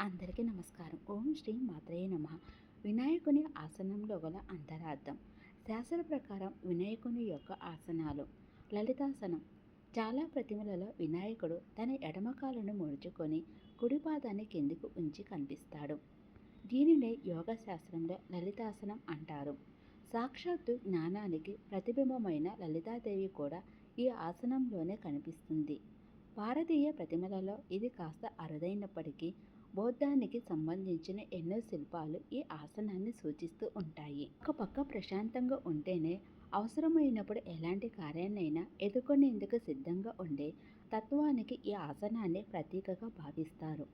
అందరికీ నమస్కారం. ఓం శ్రీ మాత్రయ్య నమ. వినాయకుని ఆసనంలో గల అంతరార్థం. శాస్త్ర ప్రకారం వినాయకుని యొక్క ఆసనాలు. లలితాసనం. చాలా ప్రతిమలలో వినాయకుడు తన ఎడమకాలను ముడుచుకొని కుడిపాదాన్ని కిందికి ఉంచి కనిపిస్తాడు. దీనినే యోగ శాస్త్రంలో లలితాసనం అంటారు. సాక్షాత్తు జ్ఞానానికి ప్రతిబింబమైన లలితాదేవి కూడా ఈ ఆసనంలోనే కనిపిస్తుంది. భారతీయ ప్రతిమలలో ఇది కాస్త అరుదైనప్పటికీ బౌద్ధానికి సంబంధించిన ఎన్నో శిల్పాలు ఈ ఆసనాన్ని సూచిస్తూ ఉంటాయి. ఒక పక్క ప్రశాంతంగా ఉంటేనే అవసరమైనప్పుడు ఎలాంటి కార్యాన్నైనా ఎదుర్కొనేందుకు సిద్ధంగా ఉండే తత్వానికి ఈ ఆసనాన్ని ప్రతీకగా భావిస్తారు.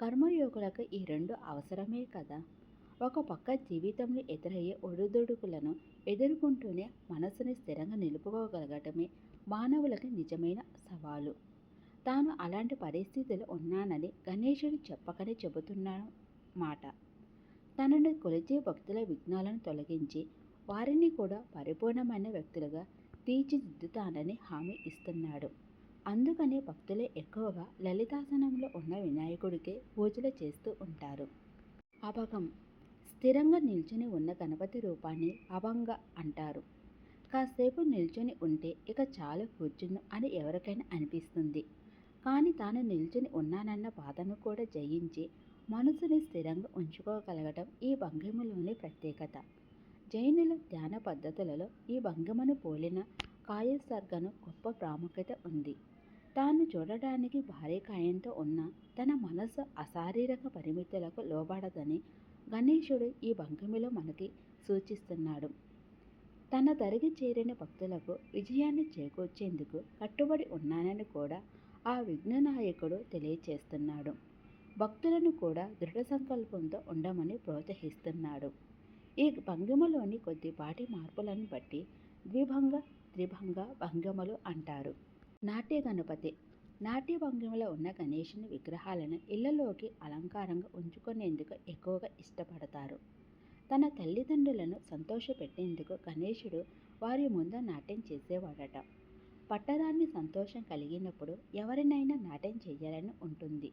కర్మయోగులకు ఈ రెండు అవసరమే కదా. ఒక పక్క జీవితంలో ఎదురయ్యే ఒడిదుడుకులను ఎదుర్కొంటూనే మనసుని స్థిరంగా నిలుపుకోగలగటమే మానవులకి నిజమైన సవాలు. తాను అలాంటి పరిస్థితులు ఉన్నానని గణేశుడు చెప్పకనే చెబుతున్న మాట తనను కొలిచే భక్తుల విఘ్నాలను తొలగించి వారిని కూడా పరిపూర్ణమైన వ్యక్తులుగా తీర్చిదిద్దుతానని హామీ ఇస్తున్నాడు. అందుకనే భక్తులే ఎక్కువగా లలితాసనంలో ఉన్న వినాయకుడికే పూజలు చేస్తూ ఉంటారు. అభగం. స్థిరంగా నిల్చుని ఉన్న గణపతి రూపాన్ని అభంగ అంటారు. కాసేపు నిల్చుని ఉంటే ఇక చాలు కూర్చును అని ఎవరికైనా అనిపిస్తుంది. కానీ తాను నిల్చుని ఉన్నానన్న బాధను కూడా జయించి మనసుని స్థిరంగా ఉంచుకోగలగటం ఈ భంగిమలోని ప్రత్యేకత. జైనుల ధ్యాన పద్ధతులలో ఈ భంగిమను పోలిన కాయసర్గను గొప్ప ప్రాముఖ్యత ఉంది. తాను చూడడానికి భారీ కాయంతో ఉన్న తన మనసు అశారీరక పరిమితులకు లోబడదని గణేశుడు ఈ భంగిమలో మనకి సూచిస్తున్నాడు. తన తరిగి చేరిన భక్తులకు విజయాన్ని చేకూర్చేందుకు కట్టుబడి ఉన్నానని కూడా ఆ విఘ్ననాయకుడు తెలియచేస్తున్నాడు. భక్తులను కూడా దృఢ సంకల్పంతో ఉండమని ప్రోత్సహిస్తున్నాడు. ఈ భంగిమలోని కొద్దిపాటి మార్పులను బట్టి ద్విభంగ త్రిభంగ భంగిమలు అంటారు. నాట్య గణపతి. నాట్య భంగిమలో ఉన్న గణేషుని విగ్రహాలను ఇళ్ళలోకి అలంకారంగా ఉంచుకునేందుకు ఎక్కువగా ఇష్టపడతారు. తన తల్లిదండ్రులను సంతోషపెట్టేందుకు గణేశుడు వారి ముందు నాట్యం చేసేవాడట. పట్టరాన్ని సంతోషం కలిగినప్పుడు ఎవరినైనా నాట్యం చేయాలని ఉంటుంది.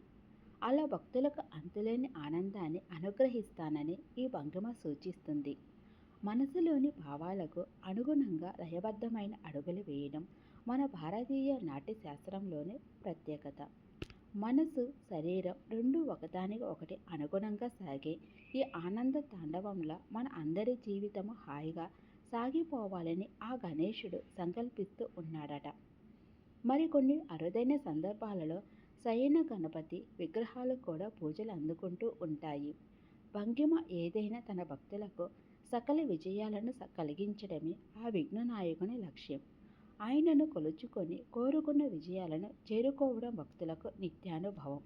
అలా భక్తులకు అంతులేని ఆనందాన్ని అనుగ్రహిస్తానని ఈ భంగిమ సూచిస్తుంది. మనసులోని భావాలకు అనుగుణంగా లయబద్ధమైన అడుగులు వేయడం మన భారతీయ నాట్య శాస్త్రంలోని ప్రత్యేకత. మనసు శరీరం రెండు ఒకదానికి ఒకటి అనుగుణంగా సాగే ఈ ఆనంద తాండవంలో మన అందరి జీవితము హాయిగా సాగిపోవాలని ఆ గణేశుడు సంకల్పిస్తూ ఉన్నాడట. మరికొన్ని అరుదైన సందర్భాలలో శయన గణపతి విగ్రహాలు కూడా పూజలు అందుకుంటూ ఉంటాయి. భంగిమ ఏదైనా తన భక్తులకు సకల విజయాలను కలిగించడమే ఆ విఘ్ననాయకుని లక్ష్యం. ఆయనను కొలుచుకొని కోరుకున్న విజయాలను చేరుకోవడం భక్తులకు నిత్యానుభవం.